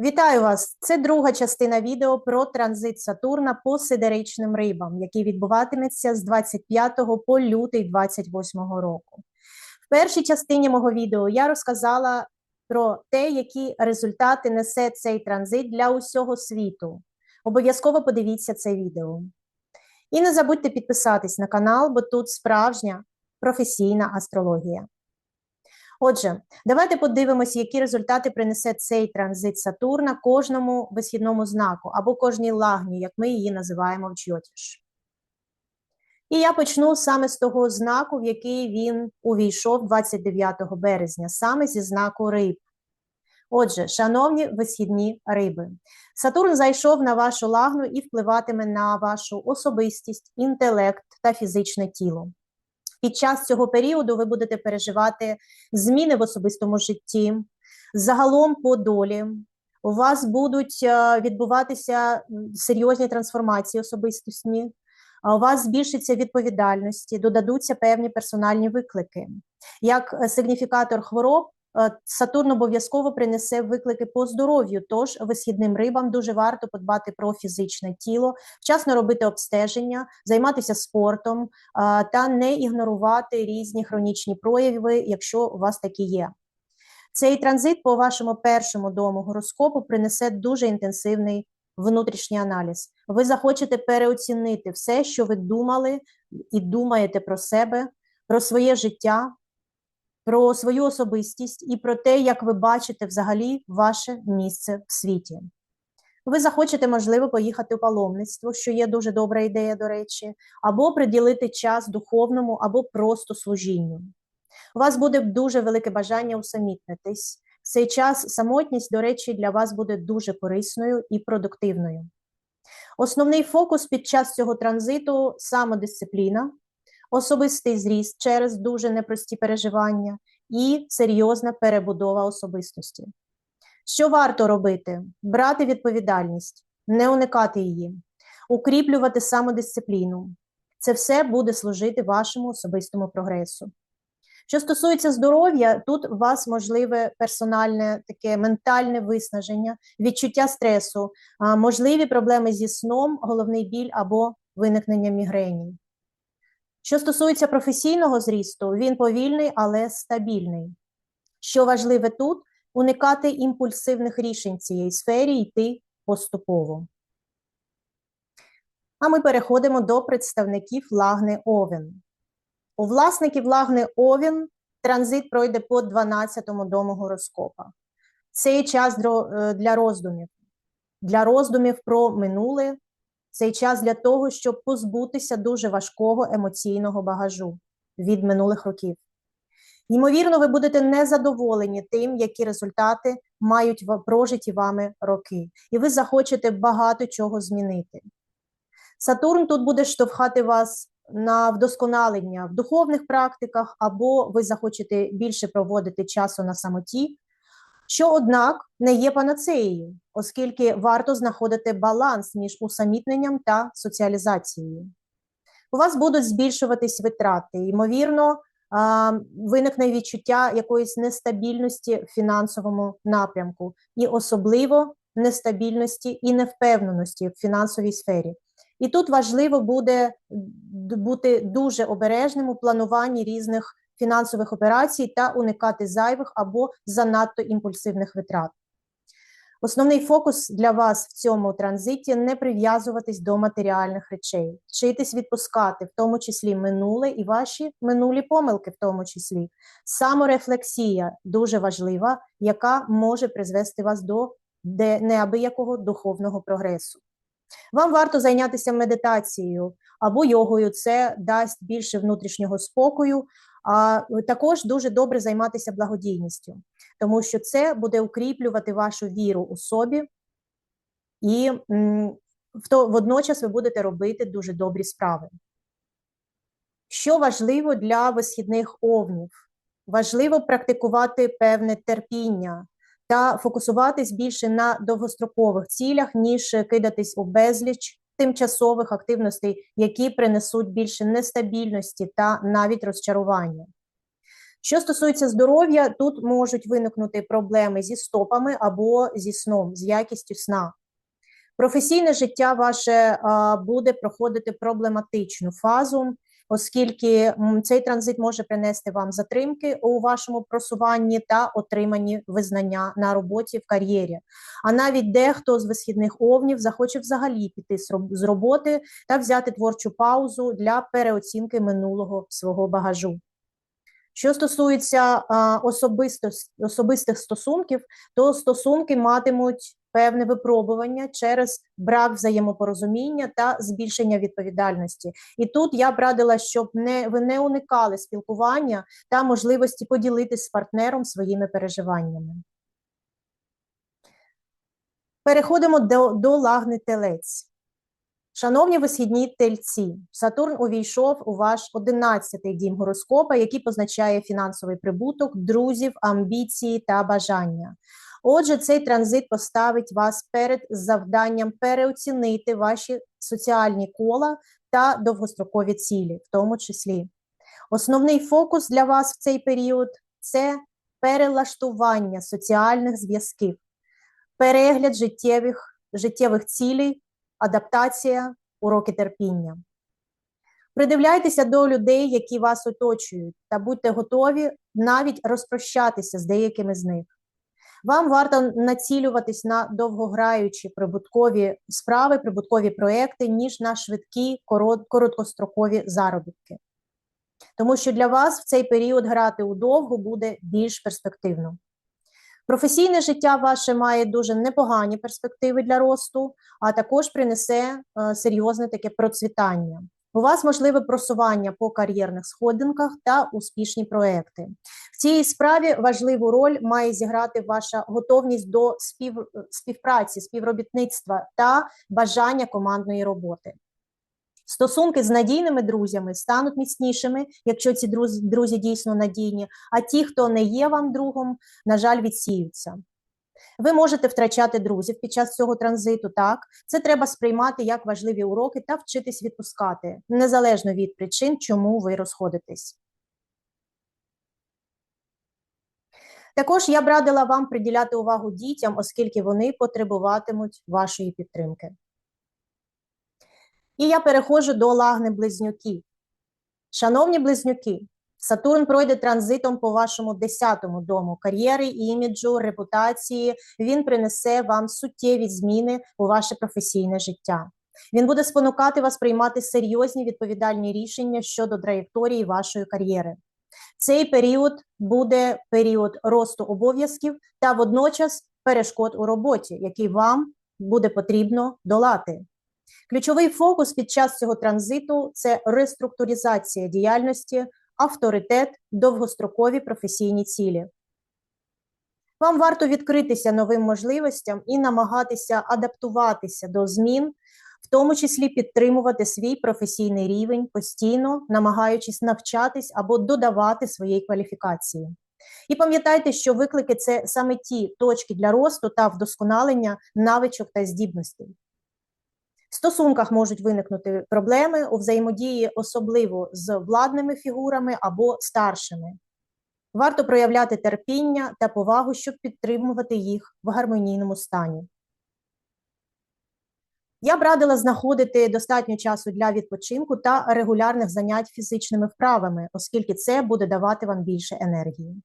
Вітаю вас! Це друга частина відео про транзит Сатурна по сидеричним рибам, який відбуватиметься з 25 по лютий 28 року. В першій частині мого відео я розказала про те, які результати несе цей транзит для усього світу. Обов'язково подивіться це відео. І не забудьте підписатись на канал, бо тут справжня професійна астрологія. Отже, давайте подивимося, які результати принесе цей транзит Сатурна кожному висхідному знаку або кожній лагні, як ми її називаємо в Джйотіш. І я почну саме з того знаку, в який він увійшов 29 березня, саме зі знаку риб. Отже, шановні висхідні риби, Сатурн зайшов на вашу лагну і впливатиме на вашу особистість, інтелект та фізичне тіло. Під час цього періоду ви будете переживати зміни в особистому житті, загалом по долі. У вас будуть е, відбуватися серйозні трансформації особистості, у вас збільшиться відповідальності, додадуться певні персональні виклики. Як е, сигніфікатор хвороб, Сатурн обов'язково принесе виклики по здоров'ю, тож висхідним рибам дуже варто подбати про фізичне тіло, вчасно робити обстеження, займатися спортом е, та не ігнорувати різні хронічні прояви, якщо у вас такі є. Цей транзит по вашому першому дому гороскопу принесе дуже інтенсивний внутрішній аналіз. Ви захочете переоцінити все, що ви думали і думаєте про себе, про своє життя, про свою особистість і про те, як ви бачите взагалі ваше місце в світі. Ви захочете, можливо, поїхати у паломництво, що є дуже добра ідея, до речі, або приділити час духовному, або просто служінню. У вас буде дуже велике бажання усамітнитись. В цей час самотність, до речі, для вас буде дуже корисною і продуктивною. Основний фокус під час цього транзиту самодисципліна, особистий зріст через дуже непрості переживання і серйозна перебудова особистості. Що варто робити? Брати відповідальність, не уникати її, укріплювати самодисципліну. Це все буде служити вашому особистому прогресу. Що стосується здоров'я, тут у вас можливе персональне таке ментальне виснаження, відчуття стресу, можливі проблеми зі сном, головний біль або виникнення мігрені. Що стосується професійного зрісту, він повільний, але стабільний. Що важливе тут уникати імпульсивних рішень цієї сфері йти поступово. А ми переходимо до представників лагни Овен. У власників лагни Овен транзит пройде по 12-му дому гороскопа. Цей час е, для роздумів, для роздумів про минуле, цей час для того, щоб позбутися дуже важкого емоційного багажу від минулих років. Ймовірно, ви будете незадоволені тим, які результати мають прожиті вами роки, і ви захочете багато чого змінити. Сатурн тут буде штовхати вас на вдосконалення в духовних практиках, або ви захочете більше проводити часу на самоті, що, однак, не є панацеєю, оскільки варто знаходити баланс між усамітненням та соціалізацією. У вас будуть збільшуватись витрати, ймовірно, виникне відчуття якоїсь нестабільності в фінансовому напрямку, і особливо нестабільності і невпевненості в фінансовій сфері. І тут важливо буде бути дуже обережним у плануванні різних фінансових операцій та уникати зайвих або занадто імпульсивних витрат. Основний фокус для вас в цьому транзиті не прив'язуватись до матеріальних речей, вчитись відпускати, в тому числі минуле і ваші минулі помилки, в тому числі. Саморефлексія дуже важлива, яка може призвести вас до неабиякого духовного прогресу. Вам варто зайнятися медитацією або йогою, це дасть більше внутрішнього спокою, а також дуже добре займатися благодійністю, тому що це буде укріплювати вашу віру у собі, і водночас ви будете робити дуже добрі справи. Що важливо для висхідних овнів? Важливо практикувати певне терпіння та фокусуватись більше на довгострокових цілях, ніж кидатись у безліч тимчасових активностей, які принесуть більше нестабільності та навіть розчарування. Що стосується здоров'я, тут можуть виникнути проблеми зі стопами або зі сном, з якістю сна. Професійне життя ваше буде проходити проблематичну фазу, оскільки цей транзит може принести вам затримки у вашому просуванні та отриманні визнання на роботі в кар'єрі. А навіть дехто з висхідних овнів захоче взагалі піти з роб- з роботи та взяти творчу паузу для переоцінки минулого свого багажу. Що стосується а, особисто, особистих стосунків, то стосунки матимуть певне випробування через брак взаємопорозуміння та збільшення відповідальності. І тут я б радила, щоб не ви не уникали спілкування та можливості поділитись з партнером своїми переживаннями. Переходимо до, до лагни телець. Шановні висхідні тельці, Сатурн увійшов у ваш 11-й дім гороскопа, який позначає фінансовий прибуток, друзів, амбіції та бажання. Отже, цей транзит поставить вас перед завданням переоцінити ваші соціальні кола та довгострокові цілі, в тому числі. Основний фокус для вас в цей період це перелаштування соціальних зв'язків, перегляд життєвих, життєвих цілей, адаптація, уроки терпіння. Придивляйтеся до людей, які вас оточують, та будьте готові навіть розпрощатися з деякими з них. Вам варто націлюватись на довгограючі прибуткові справи, прибуткові проекти, ніж на швидкі короткострокові заробітки. Тому що для вас в цей період грати удовго буде більш перспективно. Професійне життя ваше має дуже непогані перспективи для росту, а також принесе е, серйозне таке процвітання. У вас можливе просування по кар'єрних сходинках та успішні проекти. В цій справі важливу роль має зіграти ваша готовність до спів, співпраці, співробітництва та бажання командної роботи. Стосунки з надійними друзями стануть міцнішими, якщо ці друзі, друзі дійсно надійні, а ті, хто не є вам другом, на жаль, відсіються. Ви можете втрачати друзів під час цього транзиту, так це треба сприймати як важливі уроки та вчитись відпускати, незалежно від причин, чому ви розходитесь. Також я б радила вам приділяти увагу дітям, оскільки вони потребуватимуть вашої підтримки. І я переходжу до лагни близнюків. Шановні близнюки, Сатурн пройде транзитом по вашому 10-му дому кар'єри, іміджу, репутації. Він принесе вам суттєві зміни у ваше професійне життя. Він буде спонукати вас приймати серйозні відповідальні рішення щодо траєкторії вашої кар'єри. Цей період буде період росту обов'язків та водночас перешкод у роботі, який вам буде потрібно долати. Ключовий фокус під час цього транзиту це реструктуризація діяльності, авторитет, довгострокові професійні цілі. Вам варто відкритися новим можливостям і намагатися адаптуватися до змін, в тому числі підтримувати свій професійний рівень постійно, намагаючись навчатись або додавати своєї кваліфікації. І пам'ятайте, що виклики це саме ті точки для росту та вдосконалення навичок та здібностей. В стосунках можуть виникнути проблеми у взаємодії, особливо з владними фігурами або старшими. Варто проявляти терпіння та повагу, щоб підтримувати їх в гармонійному стані. Я б радила знаходити достатньо часу для відпочинку та регулярних занять фізичними вправами, оскільки це буде давати вам більше енергії.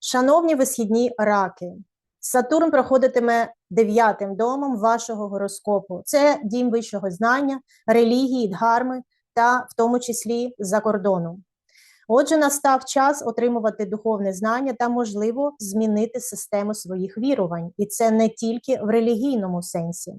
Шановні висхідні раки, Сатурн проходитиме дев'ятим домом вашого гороскопу. Це дім вищого знання, релігії, дгарми та в тому числі за кордону. Отже, настав час отримувати духовне знання та, можливо, змінити систему своїх вірувань, і це не тільки в релігійному сенсі.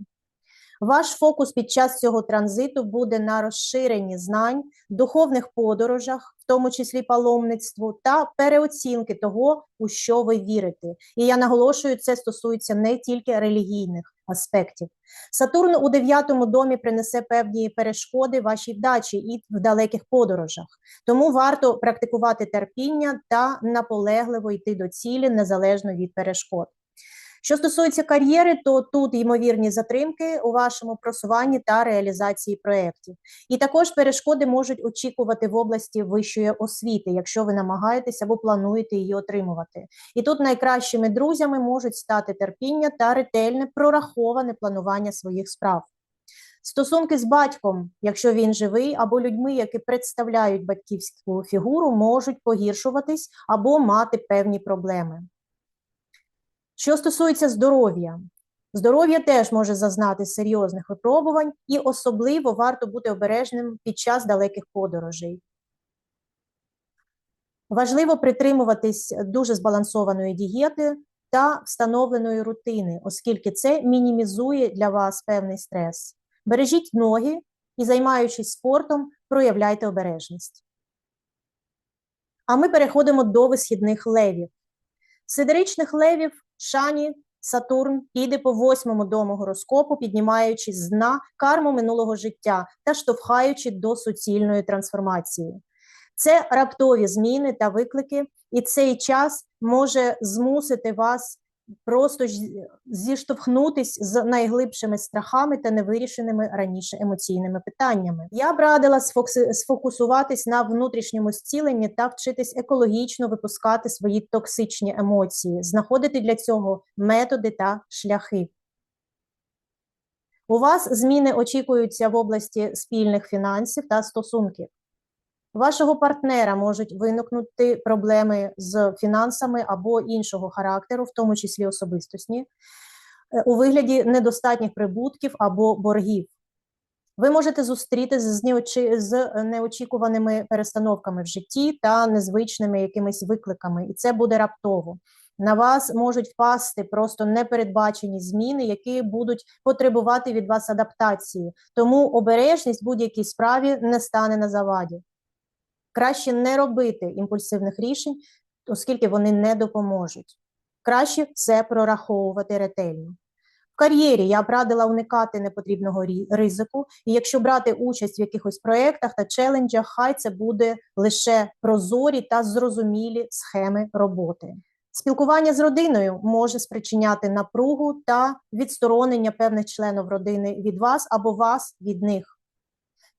Ваш фокус під час цього транзиту буде на розширенні знань, духовних подорожах, в тому числі паломництву, та переоцінки того, у що ви вірите. І я наголошую, це стосується не тільки релігійних аспектів. Сатурн у дев'ятому домі принесе певні перешкоди вашій вдачі і в далеких подорожах. Тому варто практикувати терпіння та наполегливо йти до цілі незалежно від перешкод. Що стосується кар'єри, то тут ймовірні затримки у вашому просуванні та реалізації проєктів. І також перешкоди можуть очікувати в області вищої освіти, якщо ви намагаєтесь або плануєте її отримувати. І тут найкращими друзями можуть стати терпіння та ретельне прораховане планування своїх справ. Стосунки з батьком, якщо він живий, або людьми, які представляють батьківську фігуру, можуть погіршуватись або мати певні проблеми. Що стосується здоров'я, здоров'я теж може зазнати серйозних випробувань, і особливо варто бути обережним під час далеких подорожей. Важливо притримуватись дуже збалансованої дієти та встановленої рутини, оскільки це мінімізує для вас певний стрес. Бережіть ноги і, займаючись спортом, проявляйте обережність. А ми переходимо до висхідних левів. Сидеричних левів Шані Сатурн піде по восьмому дому гороскопу, піднімаючи з дна карму минулого життя та штовхаючи до суцільної трансформації. Це раптові зміни та виклики, і цей час може змусити вас просто зіштовхнутись з найглибшими страхами та невирішеними раніше емоційними питаннями. Я б радила сфокусуватись на внутрішньому зціленні та вчитись екологічно випускати свої токсичні емоції, знаходити для цього методи та шляхи. У вас зміни очікуються в області спільних фінансів та стосунків. Вашого партнера можуть виникнути проблеми з фінансами або іншого характеру, в тому числі особистосні, е, у вигляді недостатніх прибутків або боргів. Ви можете зустрітися з, неочікуваними перестановками в житті та незвичними якимись викликами, і це буде раптово. На вас можуть впасти просто непередбачені зміни, які будуть потребувати від вас адаптації. Тому обережність будь-якій справі не стане на заваді. Краще не робити імпульсивних рішень, оскільки вони не допоможуть. Краще все прораховувати ретельно. В кар'єрі я б радила уникати непотрібного ризику, і якщо брати участь в якихось проєктах та челенджах, хай це буде лише прозорі та зрозумілі схеми роботи. Спілкування з родиною може спричиняти напругу та відсторонення певних членів родини від вас або вас від них.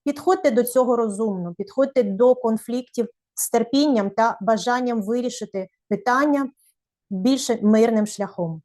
Підходьте до цього розумно, підходьте до конфліктів з терпінням та бажанням вирішити питання більше мирним шляхом.